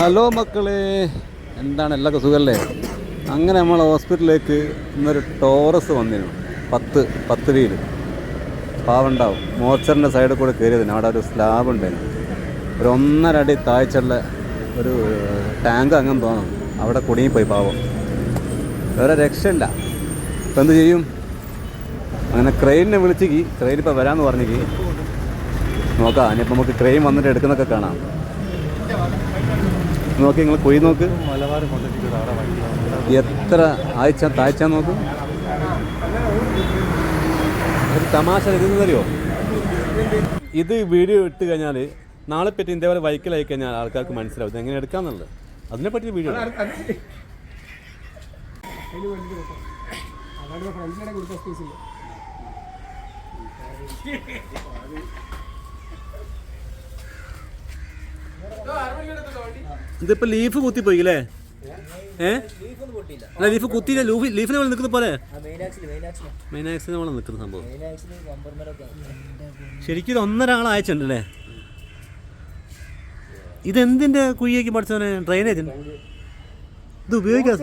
Hello മക്കളെ. എന്താണ്? എല്ലാവർക്കും സുഖമല്ലേ? അങ്ങനെ നമ്മൾ ഹോസ്പിറ്റലിലേക്ക് ഇന്നൊരു ടോറസ് വന്നിരുന്നു. പത്ത് പത്ത് വീൽ. പാവുണ്ടാവും. മോർച്ചറിന്റെ സൈഡിൽ കൂടെ കയറിയതിന് അവിടെ ഒരു സ്ലാബ് ഉണ്ടായിരുന്നു. ഒരു ഒന്നര അടി താഴ്ചയുള്ള ഒരു ടാങ്ക് അങ്ങനെ തോന്നുന്നു അവിടെ കുടുങ്ങിപ്പോയി പാവം. വേറെ രക്ഷയില്ല. ഇപ്പം എന്ത് ചെയ്യും? അങ്ങനെ ക്രെയിനിനെ വിളിച്ചേക്ക് ക്രെയിൻ ഇപ്പോൾ വരാമെന്ന് പറഞ്ഞേക്ക് നോക്കാം. ഇനിയിപ്പോൾ നമുക്ക് ക്രെയിൻ വന്നിട്ട് എടുക്കുന്നൊക്കെ കാണാം. നോക്കി നിങ്ങൾ കുഴി നോക്ക്. എത്ര ആഴ്ച താഴ്ച നോക്ക്. ഒരു തമാശ ഇതെന്നറിയോ ഇത് വീഡിയോ ഇട്ട് കഴിഞ്ഞാൽ നാളെ പറ്റി ഇതേപോലെ ബൈക്കിലായി കഴിഞ്ഞാൽ ആൾക്കാർക്ക് മനസ്സിലാവും എങ്ങനെ എടുക്കാന്നുള്ളത്. അതിനെ പറ്റി വീഡിയോ ആണ്. ഇതിപ്പോ ലീഫ് കുത്തിപ്പോയി അല്ലേ ഏഹ് ലീഫ് കുത്തിയില്ല ലൂഫി ലീഫിനെ പോലെ. നിൽക്കുന്ന പോലെ മെയിനാക്സിന് പോലെ നിൽക്കുന്ന സംഭവം. ശരിക്കും ഇത് ഒന്നര ഇതെന്തിന്റെ കുഴിയേക്ക് പഠിച്ചവനെ? ഡ്രെയിനേജ് ഇത് ഉപയോഗിക്കാം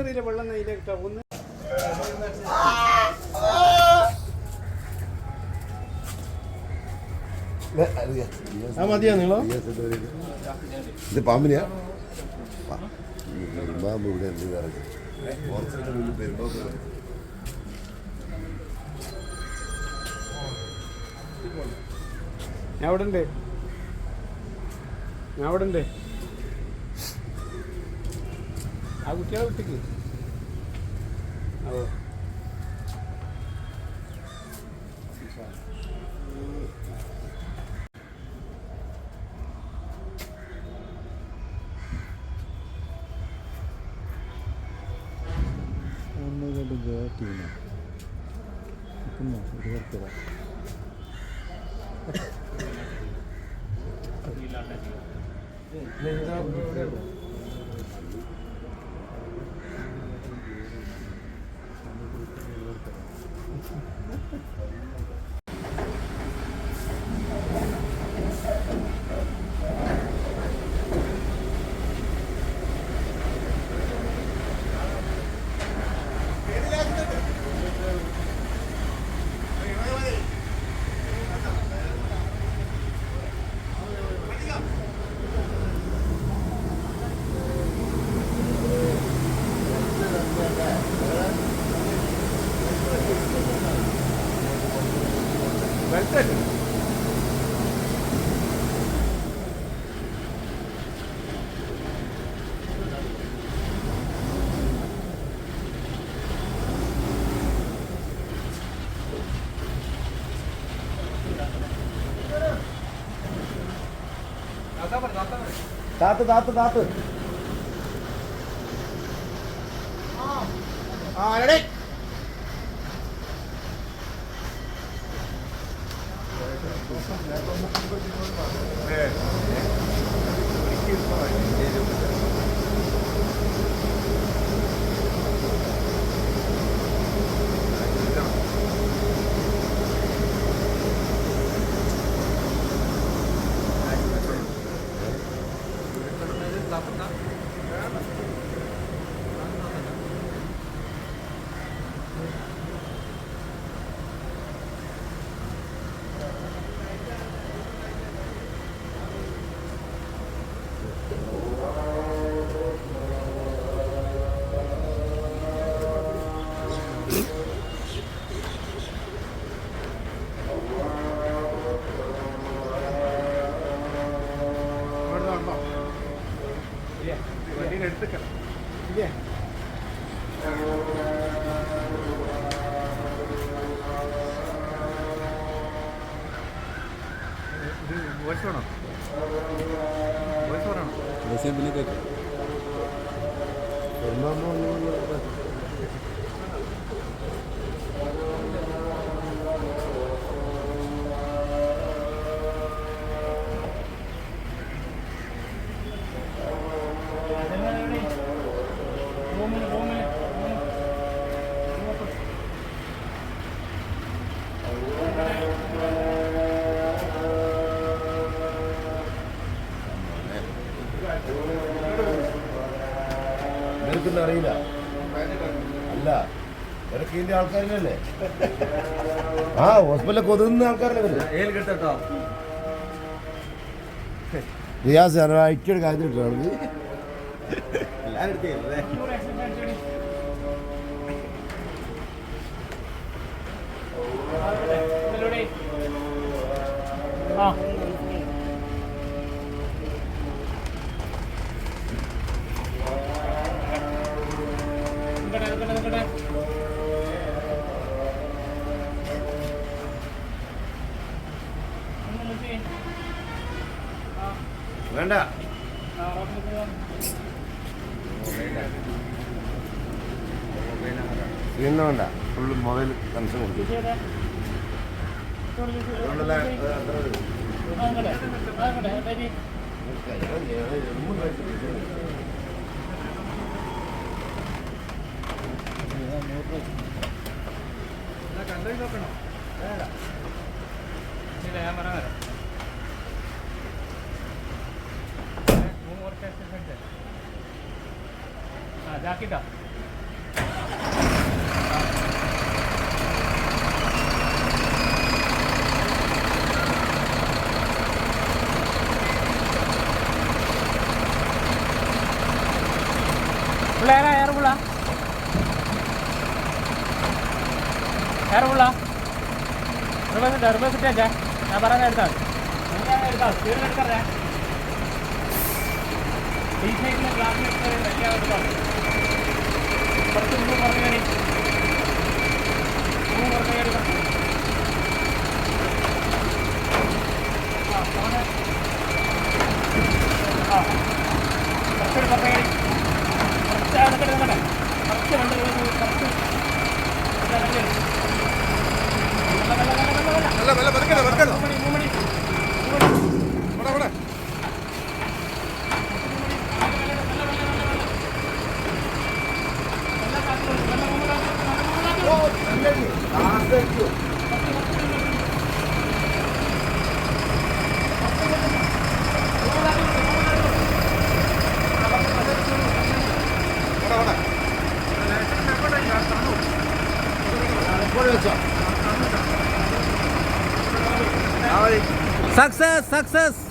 മതിയാ നിങ്ങളോ? ഇത് പാമ്പിനെയാ? പാമ്പ് ഇവിടെ ഞാൻ അവിടെ ഉണ്ട്. ഞാൻ അവിടെ ഉണ്ട്. ആ കുട്ടികളെ വിട്ടിക്ക്. ഓ っていうね僕も入れる താത്ത് താത്ത് താത്ത്. വോയിസ് വേണോ? വോയിസ് പറയണോ? പിന്നെ കേൾക്കാം നിൽക്കുന്ന അറിയില്ല. അല്ല ഇവരൊക്കെ ഇതിന്റെ ആൾക്കാരല്ലേ ആ ഹോസ്പിറ്റലിൽ കൊതുകുന്ന ആൾക്കാരല്ലേ റിയാസ് അയക്കൊരു കാര്യം കിട്ടുകയാണെങ്കിൽ ആ വേണ്ട. ഇന്ന് വേണ്ട. ഫുള്ള് മൊബൈൽ കണക്ഷൻ കൊടുത്തു. കഴിച്ചിട്ടില്ല. ഞാൻ പറയാൻ വരാം മൂന്ന് കുറച്ച് ആ ഞാൻ പറഞ്ഞ എടുത്താൽ എടുത്താൽ സ്പീഡിൽ बीच में एक लोग लास्ट में करें क्या होगा पर तुम लोग नहीं സക്സസ് സക്സസ്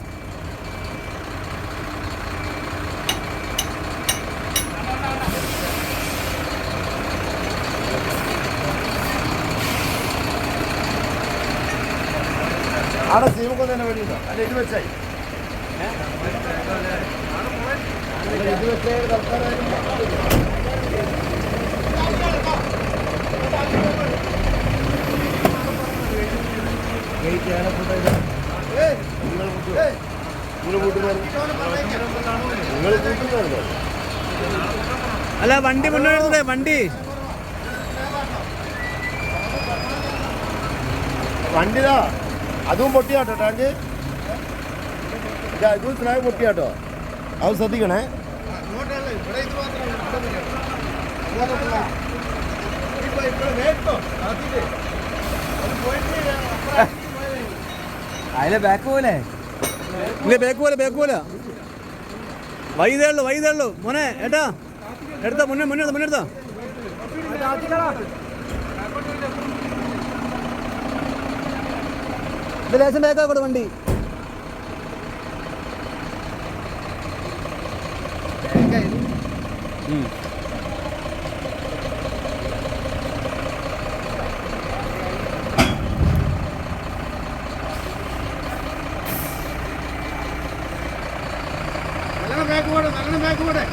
അവിടെ സീമൊക്കെ തന്നെ വേണ്ടിയിട്ടോ അല്ല ഇത് വെച്ചായി ഇത് വെച്ചേ തൽക്കാലം നിങ്ങൾ കൂട്ടുന്നതല്ലോ അല്ല വണ്ടി മുന്നോട്ട് വണ്ടി. വണ്ടിതാ. അതും പൊട്ടിയാട്ടോ ടാങ്ക്. ഇതാ ഇതും സ്നാഗ് പൊട്ടിയാട്ടോ. അത് ശ്രദ്ധിക്കണേ. അതിലെ ബാക്ക് പോലെ. ഇല്ല ബാക്ക് പോലെ ബാക്ക് പോലെ. വൈതേ ഉള്ളു മോനെ ഏട്ടാ എടുത്ത മുന്നേ മുന്നേ മുന്നേ എടുത്തോ. ഇത് ലേശം ബാക്കാക്കോട്ടെ വണ്ടി? ഉം. നല്ലോണം ബാക്ക് പോടെ നല്ലോണം ബാക്ക് പോടെ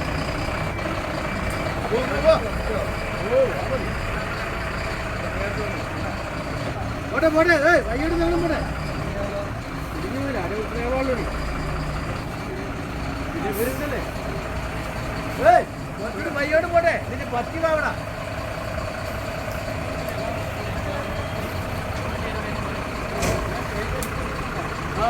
പോട്ടെ. വൈകിട്ട് നല്ലോണം കുറച്ചുകൂടി വൈകിട്ട് പോട്ടെ. നിന്റെ പത്തി പാവണ ആ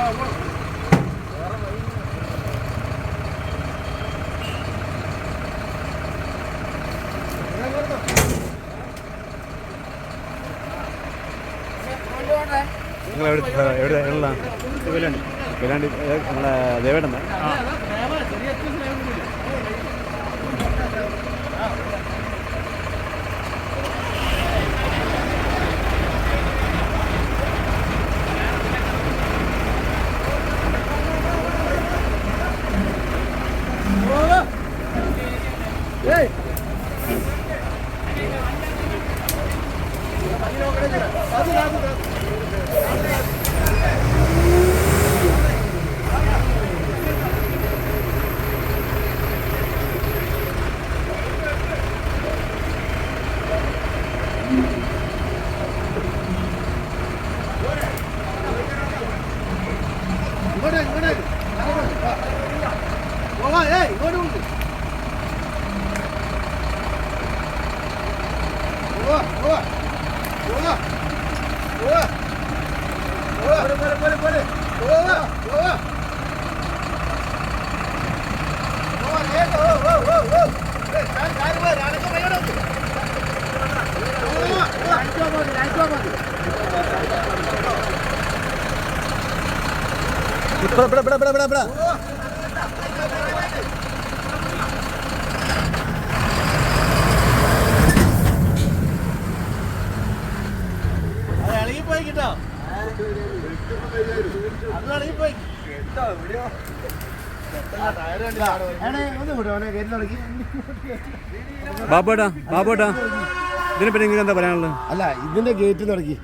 നിങ്ങൾ എവിടെ എവിടെ എവിടെയാണ് വിലാണ്ടി നമ്മളെ ദേവേടന്ന Hey! അത് അത് Boa, boa. പോവാ അടിച്ചോ മതി അടിച്ചോ മതി ഇവിടെ ഇവിടെ ഇവിടെ ഇവിടെ ഇവിടെ അത് ഇളകിപ്പോയി കിട്ടോ അത് ഇളകിപ്പോയി ബാബോട്ടാ ബാബോട്ടാ ഇതിനെപ്പറ്റി നിങ്ങൾക്ക് എന്താ പറയാനുള്ളത്? അല്ല ഇതിന്റെ ഗേറ്റ് തുടങ്ങി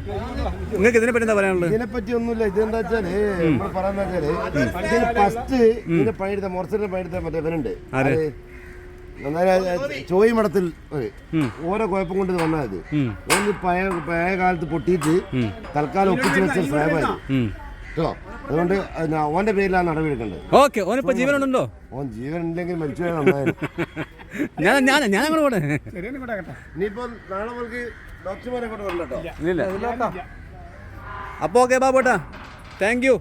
നിങ്ങൾക്ക് ഇതിനെ പറ്റി എന്താ പറയാനുള്ളത്? ഇതിനെ പറ്റി ഒന്നുമില്ല. ഇതെന്താ വെച്ചാൽ നമ്മൾ പറയാന്ന് വെച്ചാൽ ഫസ്റ്റ് ഇതിന്റെ പണിയെടുത്ത മോർച്ചറിന്റെ പണിയെടുത്ത മറ്റേ ഇവനുണ്ട്. ചോയി മഠത്തിൽ. ഓരോ കുഴപ്പം കൊണ്ട് ഇത് വന്നത് ഒന്ന് പഴയ പഴയ കാലത്ത് പൊട്ടിയിട്ട് തൽക്കാലം ഒപ്പിച്ച് വെച്ച സ്ലാബായി. കേട്ടോ? അതുകൊണ്ട് ഓന്റെ പേരിലാണ് നടപടിയെടുക്കേണ്ടത്. ഓക്കെ ഓനിപ്പോ ജീവനുണ്ടോ? ഓൻ ജീവൻ ഉണ്ടെങ്കിൽ മരിച്ചു ഞാൻ ഞാൻ ഞാൻ അങ്ങോട്ട് പോട്ടെ? ഇനിയിപ്പോ നാളെ മുതൽക്ക് ഡോക്ടർമാരെ കൊണ്ട് വരണ്ടോ ഇല്ല. അപ്പോ ഓക്കെ ബാബോട്ടാ താങ്ക് യു